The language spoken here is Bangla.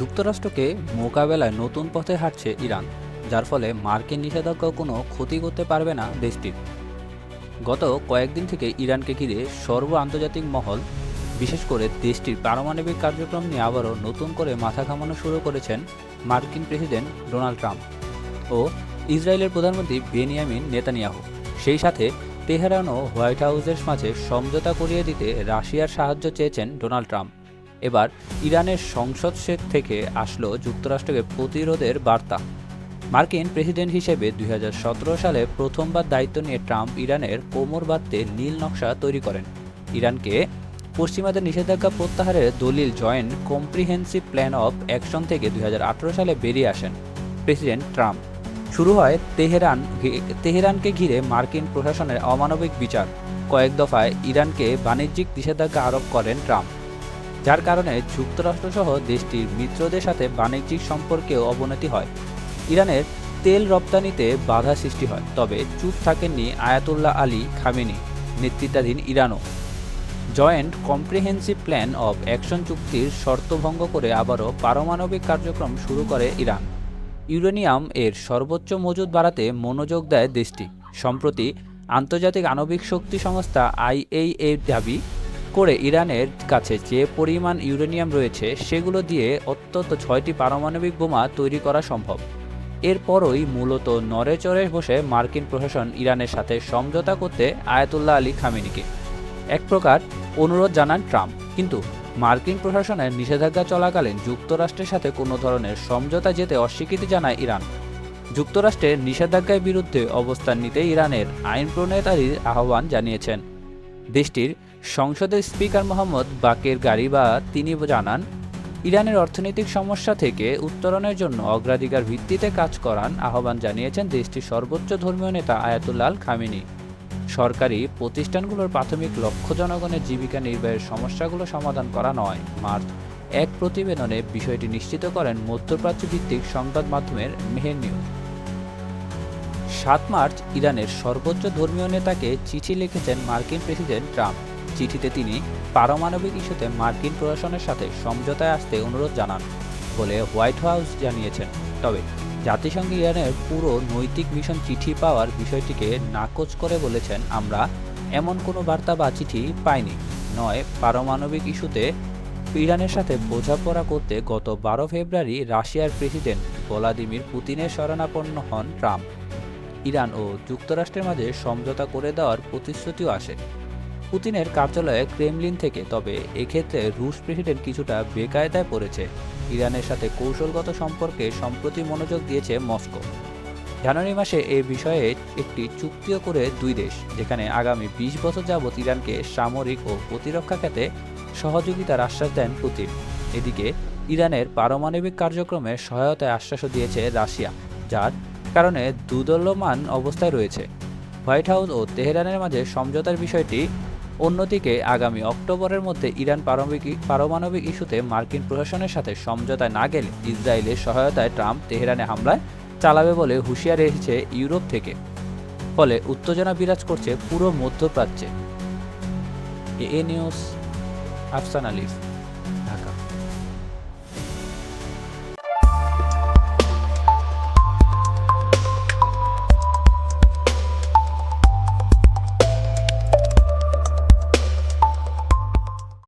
যুক্তরাষ্ট্রকে মোকাবেলায় নতুন পথে হাঁটছে ইরান, যার ফলে মার্কিন নিষেধাজ্ঞা কোনো ক্ষতি করতে পারবে না দেশটির। গত কয়েকদিন থেকে ইরানকে ঘিরে সর্ব আন্তর্জাতিক মহল, বিশেষ করে দেশটির পারমাণবিক কার্যক্রম নিয়ে আবারও নতুন করে মাথা ঘামানো শুরু করেছেন মার্কিন প্রেসিডেন্ট ডোনাল্ড ট্রাম্প ও ইসরায়েলের প্রধানমন্ত্রী বেনিয়ামিন নেতানিয়াহু। সেই সাথে তেহরান ও হোয়াইট হাউসের মাঝে সমঝোতা করিয়ে দিতে রাশিয়ার সাহায্য চেয়েছেন ডোনাল্ড ট্রাম্প। এবার ইরানের সংসদ থেকে আসলো যুক্তরাষ্ট্রকে প্রতিরোধের বার্তা। মার্কিন প্রেসিডেন্ট হিসেবে দুই হাজার সতেরো সালে প্রথমবার দায়িত্ব নিয়ে ট্রাম্প ইরানের কোমর বাঁধতে নীল নকশা তৈরি করেন। ইরানকে পশ্চিমাদের নিষেধাজ্ঞা প্রত্যাহারের দলিল joint comprehensive plan of action থেকে দুই হাজার আঠেরো সালে বেরিয়ে আসেন প্রেসিডেন্ট ট্রাম্প। শুরু হয় তেহরান তেহরানকে ঘিরে মার্কিন প্রশাসনের অমানবিক বিচার। কয়েক দফায় ইরানকে বাণিজ্যিক নিষেধাজ্ঞা আরোপ করেন ট্রাম্প। যার কারণে যুক্তরাষ্ট্রসহ দেশটির মিত্রদের সাথে বাণিজ্যিক সম্পর্কেও অবনতি হয়। ইরানের তেল রপ্তানিতে বাধা সৃষ্টি হয়, তবে চুপ থাকেননি আয়াতুল্লাহ আলী খামেনি, নেতৃত্বাধীন ইরানও। Joint comprehensive plan of action চুক্তির শর্ত ভঙ্গ করে আবারও পারমাণবিক কার্যক্রম শুরু করে ইরান। ইউরেনিয়াম এর সর্বোচ্চ মজুদ বাড়াতে মনোযোগ দেয় দেশটি। সম্প্রতি আন্তর্জাতিক আণবিক শক্তি সংস্থা আইএইএ দাবি করে ইরানের কাছে যে পরিমাণ ইউরেনিয়াম রয়েছে, সেগুলো দিয়ে অত্যন্ত ছয়টি পারমাণবিক বোমা তৈরি করা সম্ভব। এরপরই মূলত নড়েচড়ে বসে মার্কিন প্রশাসন ইরানের সাথে সমঝোতা করতে আয়াতুল্লাহ আলী খামেনিকে। এক প্রকার অনুরোধ জানান ট্রাম্প। কিন্তু মার্কিন প্রশাসনের নিষেধাজ্ঞা চলাকালীন যুক্তরাষ্ট্রের সাথে কোনো ধরনের সমঝোতা যেতে অস্বীকৃতি জানায় ইরান। যুক্তরাষ্ট্রের নিষেধাজ্ঞার বিরুদ্ধে অবস্থান নিতে ইরানের আইন প্রণেতারির আহ্বান জানিয়েছেন। দেশটির সংসদের স্পিকার মোহাম্মদ বাকের গারিবা তিনি জানান, ইরানের অর্থনৈতিক সমস্যা থেকে উত্তরণের জন্য অগ্রাধিকার ভিত্তিতে কাজ করান আহ্বান জানিয়েছেন দেশটির সর্বোচ্চ ধর্মীয় নেতা আয়াতুল্লাহ আল খামিনি। সরকারি প্রতিষ্ঠানগুলোর প্রাথমিক লক্ষ্য জনগণের জীবিকা নির্বাহের সমস্যাগুলো সমাধান করা নয়। মার্চ এক প্রতিবেদনে বিষয়টি নিশ্চিত করেন মধ্যপ্রাচ্য ভিত্তিক সংবাদ মাধ্যমের মেহের নিউজ। সাত মার্চ ইরানের সর্বোচ্চ ধর্মীয় নেতাকে চিঠি লিখেছেন মার্কিন প্রেসিডেন্ট ট্রাম্প। চিঠিতে তিনি পারমাণবিক ইস্যুতে মার্কিন প্রশাসনের সাথে সমঝোতায় আসতে অনুরোধ জানান বলে হোয়াইট হাউস জানিয়েছেন। তবে জাতিসংঘ ইরানের পুরো নৈতিক মিশন চিঠি পাওয়ার বিষয়টিকে নাকচ করে বলেছেন, আমরা এমন কোনো বার্তা বা চিঠি পাইনি। নয়, পারমাণবিক ইস্যুতে ইরানের সাথে বোঝাপড়া করতে গত বারো ফেব্রুয়ারি রাশিয়ার প্রেসিডেন্ট ভ্লাদিমির পুতিনের শরণাপন্ন হন ট্রাম্প। ইরান ও যুক্তরাষ্ট্রের মাঝে সমঝোতা করে দেওয়ার প্রতিশ্রুতিও আসে। পুতিনের কার্যালয়ে ক্রেমলিন থেকে, তবে এক্ষেত্রে রুশ প্রেসিডেন্ট কিছুটা বেকায়দায় পড়েছে। ইরানের সাথে কৌশলগত সম্পর্কে সম্প্রতি মনোযোগ দিয়েছে মস্কো। জানুয়ারি মাসে এ বিষয়ে একটি চুক্তিও করে দুই দেশ, যেখানে আগামী বিশ বছর যাবৎ ইরানকে সামরিক ও প্রতিরক্ষা খাতে সহযোগিতার আশ্বাস দেন পুতিন। এদিকে, ইরানের পারমাণবিক কার্যক্রমে সহায়তায় আশ্বাসও দিয়েছে রাশিয়া, যার কারণে দুদলমান অবস্থায় রয়েছে। হোয়াইট হাউস ও তেহরানের মাঝে সমঝোতার বিষয়টি অন্যদিকে আগামী অক্টোবরের মধ্যে ইরান পারমাণবিক পারমাণবিক ইস্যুতে মার্কিন প্রশাসনের সাথে সমঝোতায় না গেলে ইসরায়েলের সহায়তায় ট্রাম্প তেহরানে হামলায় চালাবে বলে হুঁশিয়ারি এসেছে ইউরোপ থেকে। ফলে উত্তেজনা বিরাজ করছে পুরো মধ্যপ্রাচ্যে। এ নিউজ, আফসান আলিফ, ঢাকা।